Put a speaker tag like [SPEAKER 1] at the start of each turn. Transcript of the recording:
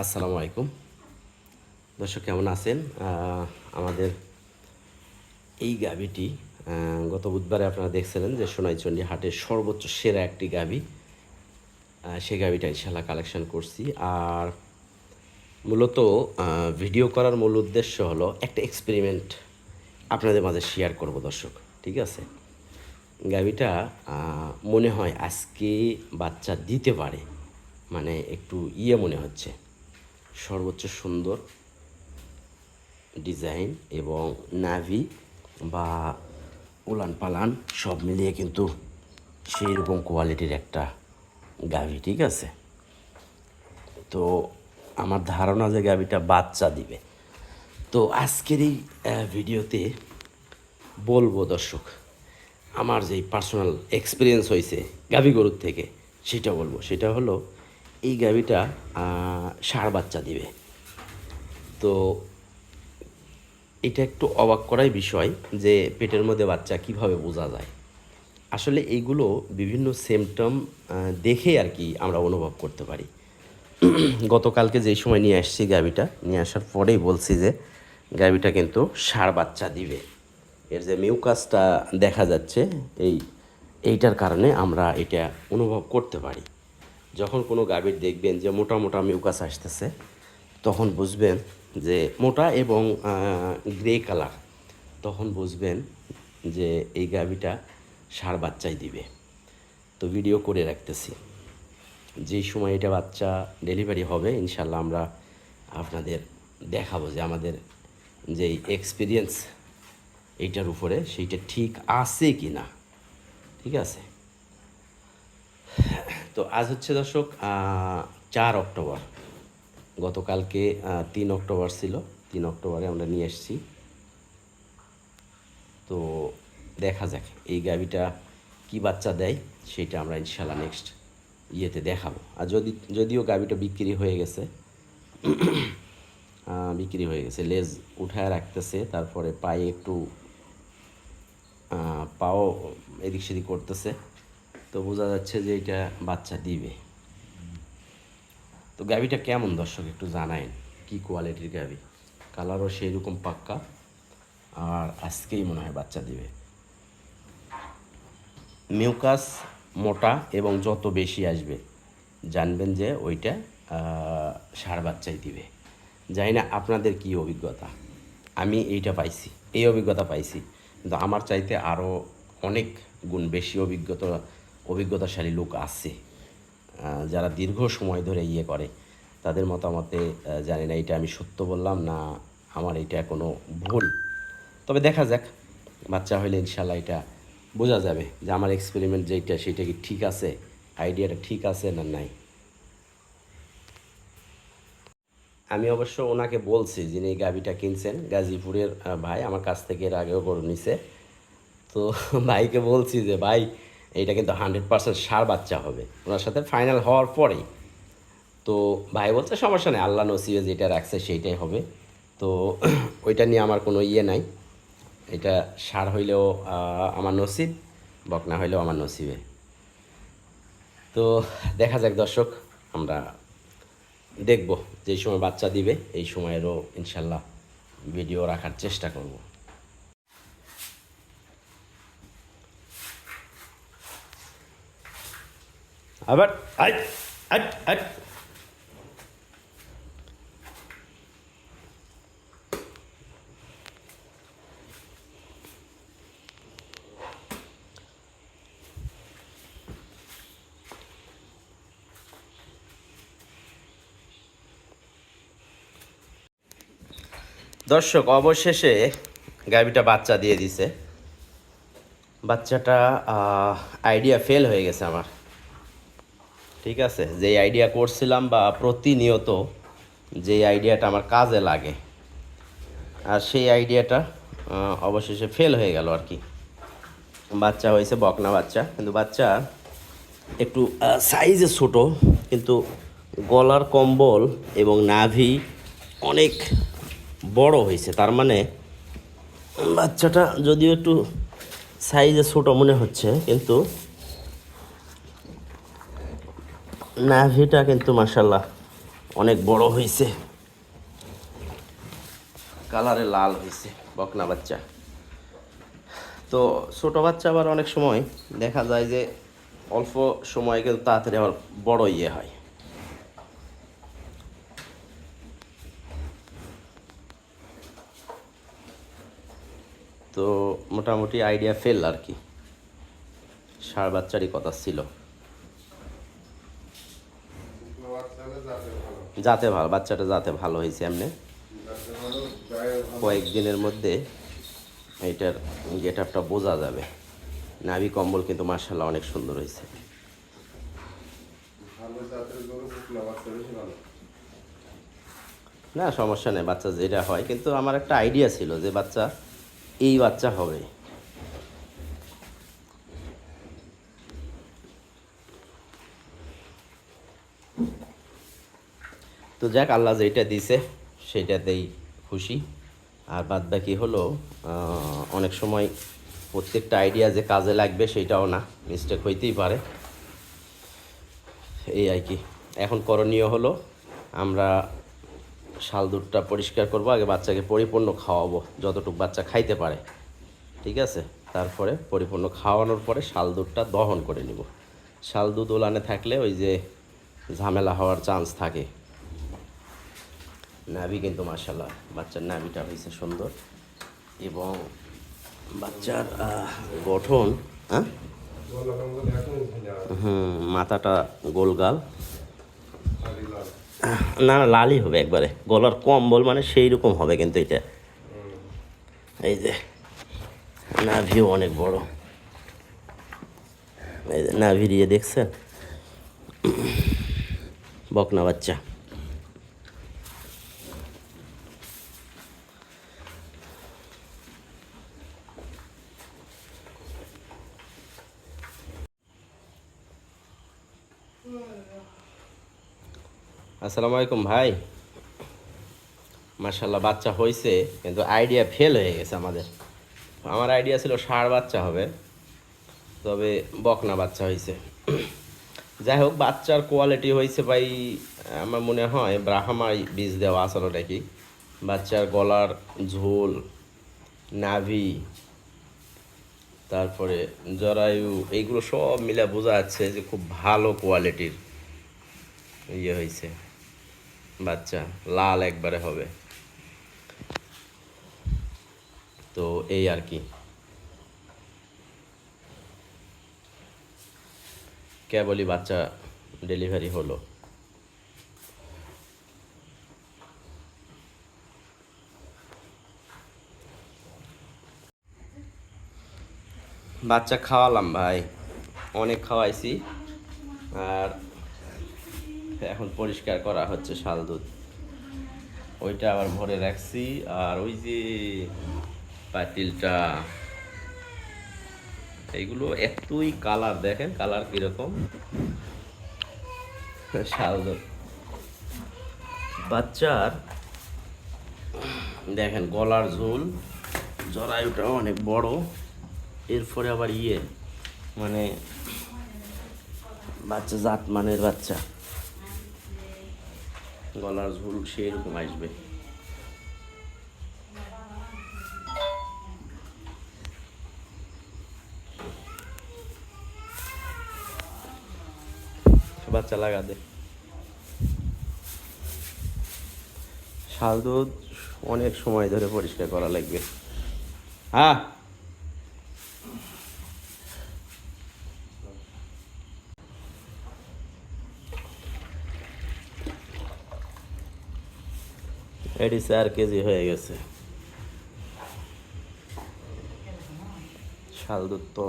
[SPEAKER 1] আসসালামু আলাইকুম। দর্শক কেমন আছেন? আমাদের এই গাভিটি গত বুধবারে আপনারা দেখছিলেন যে সোনাইচন্ডী হাটের সর্বোচ্চ সেরা একটি আহ, সেই গাভিটা ইনশাল্লাহ কালেকশন করছি। আর মূলত ভিডিও করার মূল উদ্দেশ্য হলো একটা এক্সপেরিমেন্ট আপনাদের মাঝে শেয়ার করব দর্শক ঠিক আছে? গাভিটা মনে হয় আজকে বাচ্চা দিতে পারে মানে একটু ইয়ে মনে হচ্ছে। সর্বোচ্চ সুন্দর ডিজাইন এবং নাভি বা উলান পালান সব মিলিয়ে কিন্তু সেই রকম কোয়ালিটির একটা গাভি, ঠিক আছে? তো আমার ধারণা যে গাভিটা বাচ্চা দিবে। তো আজকের এই ভিডিওতে বলব দর্শক, আমার যেই পার্সোনাল এক্সপিরিয়েন্স হয়েছে গাভি গরুর থেকে, সেটা বলব। সেটা হলো এই গাভীটা ষাঁড় বাচ্চা দিবে। তো এটা একটু অবাক করাই বিষয় যে পেটের মধ্যে বাচ্চা কীভাবে বোঝা যায়। আসলে এইগুলো বিভিন্ন সিমটম দেখে আর কি আমরা অনুভব করতে পারি। গতকালকে যেই সময় নিয়ে আসছি গাভিটা নিয়ে আসার পরেই বলছি যে গাভিটা কিন্তু ষাঁড় বাচ্চা দিবে। এর যে মিউকাসটা দেখা যাচ্ছে, এই, এইটার কারণে আমরা এটা অনুভব করতে পারি। যখন কোনো গাভীর দেখবেন যে মোটা মোটা মিউকাস আসতেছে, তখন বুঝবেন যে মোটা এবং গ্রে কালার তখন বুঝবেন যে এই গাভীটা সার বাচ্চাই দিবে। তো ভিডিও করে রাখতেছি। যেই সময় এটা বাচ্চা ডেলিভারি হবে ইনশাল্লাহ আমরা আপনাদের দেখাবো যে আমাদের যেই এক্সপিরিয়েন্স এইটার উপরে সেইটা ঠিক আছে কি না ঠিক আছে? তো আজ হচ্ছে দর্শক চার অক্টোবর। গতকালকে তিন অক্টোবর ছিল, তিন অক্টোবরে আমরা নিয়ে এসেছি। তো দেখা যাক, এই গাভিটা কি বাচ্চা দেয়, সেটা আমরা ইনশাল্লাহ নেক্সট ইয়েতে দেখাবো। আর যদি, যদিও গাভিটা বিক্রি হয়ে গেছে বিক্রি হয়ে গেছে, লেজ উঠায় রাখতেছে, তারপরে পায়ে একটু পাও এদিক সেদিক করতেছে তো বোঝা যাচ্ছে যে এটা বাচ্চা দিবে। তো গাভিটা কেমন দর্শক একটু জানায়েন, কি কোয়ালিটির গাভি? কালারও সেই রকম পাক্কা, আর আজকেই মনে হয় বাচ্চা দিবে। মিউকাস মোটা এবং যত বেশি আসবে, জানবেন যে ওইটা সার বাচ্চাই দিবে। জানি না আপনাদের কি অভিজ্ঞতা। আমি এইটা পাইছি, এই অভিজ্ঞতা পাইছি। কিন্তু আমার চাইতে আরও অনেক গুণ বেশি অভিজ্ঞতা অভিজ্ঞতাশালী লোক আছে যারা দীর্ঘ সময় ধরে ইয়ে করে, তাদের মতামতে জানি না এটা আমি সত্য বললাম না আমার এটা কোনো ভুল। তবে দেখা যাক, বাচ্চা হইলে ইনশাল্লাহ এটা বোঝা যাবে যে আমার এক্সপেরিমেন্ট যেটা সেটা কি ঠিক আছে আইডিয়াটা ঠিক আছে না নাই। আমি অবশ্য ওনাকে বলছি যিনি এই গাভিটা কিনছেন, গাজীপুরের ভাই, আমার কাছ থেকে এর আগেও গরু নিছে। তো ভাইকে বলছি যে, ভাই এইটা কিন্তু হান্ড্রেড পার্সেন্ট সার বাচ্চা হবে। ওনার সাথে ফাইনাল হওয়ার পরেই। তো ভাই বলছে, সমস্যা নেই, আল্লাহ নসিবে যেটা রাখছে সেইটাই হবে। তো ওইটা নিয়ে আমার কোনো ইয়ে নাই। এটা সার হইলেও আমার নসিব বকনা হইলেও আমার নসিবে। তো দেখা যাক দর্শক, আমরা দেখব যেই সময় বাচ্চা দিবে, এই সময়েরও ইনশাল্লাহ ভিডিও রাখার চেষ্টা করব। আবার দর্শক অবশেষে গাভিটা বাচ্চা দিয়ে দিছে। বাচ্চাটা আইডিয়া ফেল হয়ে গেছে আমার। ঠিক আছে? যে আইডিয়া করছিলাম বা প্রতিনিয়ত যে আইডিয়াটা আমার কাজে লাগে, আর সেই আইডিয়াটা অবশেষে ফেল হয়ে গেল আর কি। বাচ্চা হয়েছে, বকনা বাচ্চা। কিন্তু বাচ্চা একটু সাইজে ছোট, কিন্তু গলার কম্বল এবং নাভি অনেক বড় হয়েছে। তার মানে বাচ্চাটা যদিও একটু সাইজে ছোট মনে হচ্ছে, কিন্তু নাভিটা কিন্তু মাসাল্লাহ অনেক বড় হয়েছে কালারে লাল হয়েছে বকনা বাচ্চা। তো ছোট বাচ্চা আবার অনেক সময় দেখা যায় যে অল্প সময় কিন্তু তাড়াতাড়ি আবার বড় ইয়ে হয়। তো মোটামুটি আইডিয়া ফেল আর কি। ষাঁড় বাচ্চারই কথা ছিল। যাতে ভালো, বাচ্চাটা যাতে ভালো হয়েছে এমনি। কয়েকদিনের মধ্যে এটার গেট আপটা বোঝা যাবে। নাভি কম্বল কিন্তু মার্শাল্লাহ অনেক সুন্দর হয়েছে। না, সমস্যা নেই, বাচ্চা যেটা হয়, কিন্তু আমার একটা আইডিয়া ছিল যে বাচ্চা, এই বাচ্চা হবে। তো যাক, আল্লাহ যেটা দিছে সেটাতেই খুশি। আর বাদ বাকি হলো অনেক সময় প্রত্যেকটা আইডিয়া যে কাজে লাগবে সেটাও না মিস্টেক হইতেই পারে। এই আর কি। এখন করণীয় হলো, আমরা শাল দুধটা পরিষ্কার করব, আগে বাচ্চাকে পরিপূর্ণ খাওয়াবো, যতটুকু বাচ্চা খাইতে পারে। ঠিক আছে? তারপরে পরিপূর্ণ খাওয়ানোর পরে শাল দুধটা দহন করে নিব। শাল দুধ ওলানে থাকলে ওই যে ঝামেলা হওয়ার চান্স থাকে। নাভি কিন্তু মার্শাল্লাহ বাচ্চার নাভিটা হয়েছে সুন্দর। এবং বাচ্চার গঠন হ্যাঁ? হুম, মাথাটা গোলগাল। না না লালই হবে একবারে। গলার কম্বল মানে সেই রকম হবে কিন্তু এটা। এই যে, নাভিও অনেক বড়। এই যে, নাভি দিয়ে দেখছেন? বকনা বাচ্চা। আসসালামু আলাইকুম ভাই। মার্শাল্লাহ বাচ্চা হয়েছে কিন্তু আইডিয়া ফেল হয়ে গেছে আমাদের। আমার আইডিয়া ছিল ষাঁড় বাচ্চা হবে, তবে বকনা বাচ্চা হয়েছে যাই হোক, বাচ্চার কোয়ালিটি হয়েছে ভাই, আমার মনে হয় ব্রাহ্মাই বীজ দেওয়া আসলে নাকি বাচ্চার গলার ঝোল, নাভি, তারপরে জরায়ু, এইগুলো সব মিলে বোঝা যাচ্ছে যে খুব ভালো কোয়ালিটির ইয়ে হয়েছে বাচ্চা, লাল একবারে হবে। তো এই আর কি। কেবলই বাচ্চা ডেলিভারি হলো। বাচ্চা খাওয়ালাম ভাই। অনেক খাওয়াইছি। আর এখন পরিষ্কার করা হচ্ছে শাল দুধ। ওইটা আবার ভরে রাখছি। আর ওই যে পাতিলটা এইগুলো এতই কালার দেখেন কালার কীরকম? শাল দুধ। বাচ্চার, দেখেন গলার ঝোল জরায়ুটাও অনেক বড়। এরপরে আবার ইয়ে মানে বাচ্চা জাত মানের বাচ্চা। গলার ঝুল সেই রকম আসবে। বাচ্চা লাগা দে। শাল দুধ অনেক সময় ধরে পরিষ্কার করা লাগবে। হ্যাঁ এটি চার কেজি হয়ে গেছে। শাল দুধ তো